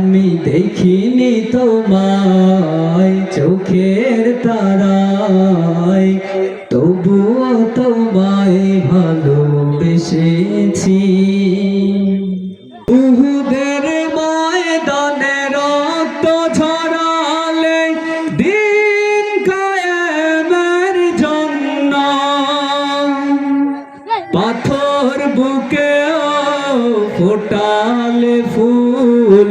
আমি দেখিনি তোমায়, চোখের তারায়। তবুও তোমায় ভালোবেসেছি। উহুদের ময়দানে রক্ত ঝরালে দিন কায়েমের জন্য। পাথর বুকে ফোটালে ফুল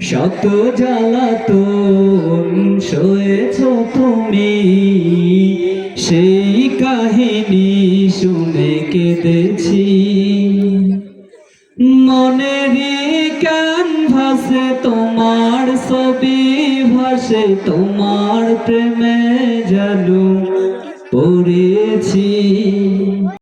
শত জ্বালাতন সয়েছ তুমি। সেই কাহিনী শুনে কেঁদেছি। মনেরই ভাসে তোমার ছবি ভাসে, তোমার প্রেমে জালু পড়েছি।